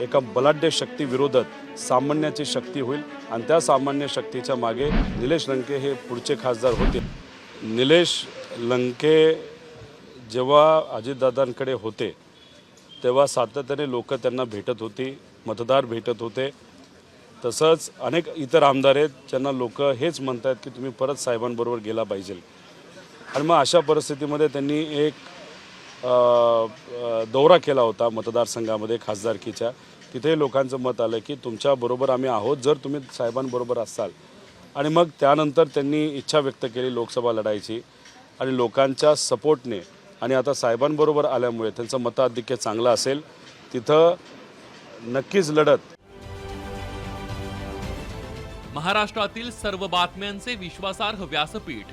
एका बलाढ्य शक्ती विरोधात सामान्याची शक्ती होईल. आणि त्या सामान्य शक्तीच्या मागे निलेश लंके हे पुढचे खासदार होते. निलेश लंके जेव्हा अजितदादांकडे होते तेव्हा सातत्याने लोक त्यांना भेटत होती मतदार भेटत होते. तसंच अनेक इतर आमदार आहेत ज्यांना लोक हेच म्हणतात की तुम्ही परत साहेबांबरोबर गेला पाहिजे. आणि मग अशा परिस्थितीमध्ये त्यांनी एक दौरा केला होता मतदारसंघामध्ये खासदारकीच्या. तिथे लोकांचं मत आलं की तुमच्याबरोबर आम्ही आहोत जर तुम्ही साहेबांबरोबर असाल. आणि मग त्यानंतर त्यांनी इच्छा व्यक्त केली लोकसभा लढायची आणि लोकांच्या सपोर्टने आणि आता साहेबांबरोबर आल्यामुळे त्यांचं मताधिक्य चांगलं असेल तिथं नक्कीच लढत. महाराष्ट्रातील सर्व बातम्यांचे विश्वासार्ह व्यासपीठ.